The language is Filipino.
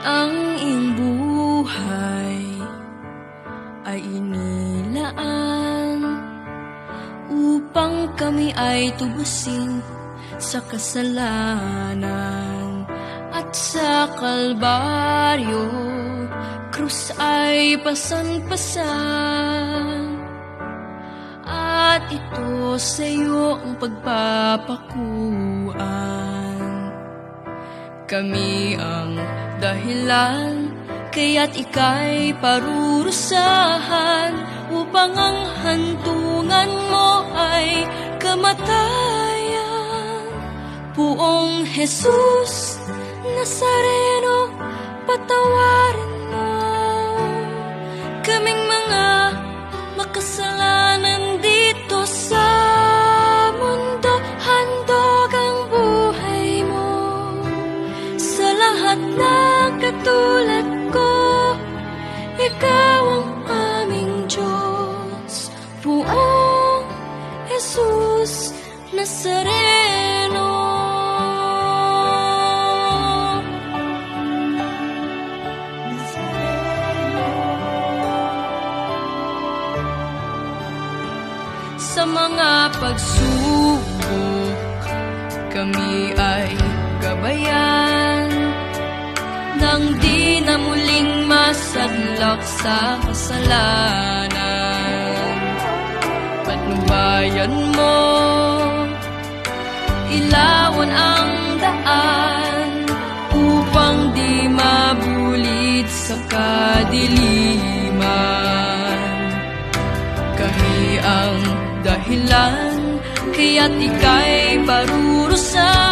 ang iyong buhay ay inilaan upang kami ay tubusin sa kasalanan at sa kalbaryo. Krus ay pasan-pasan at ito sa iyo ang pagpapakuan kami ang dahilan Kaya't ika'y parurusahan Upang ang hantungan mo ay kamatayan. Puong Jesus Nazareno Patawarin mo Kaming mga makasalanan Jesus Nazareno. Sa mga pagsubok, kami ay gabayan nang di na muling masadlak sa kasalanan. Patnubayan mo, ilawan ang daan upang di mabulit sa kadiliman. Kami ang dahilan Kaya't ika'y parurusahan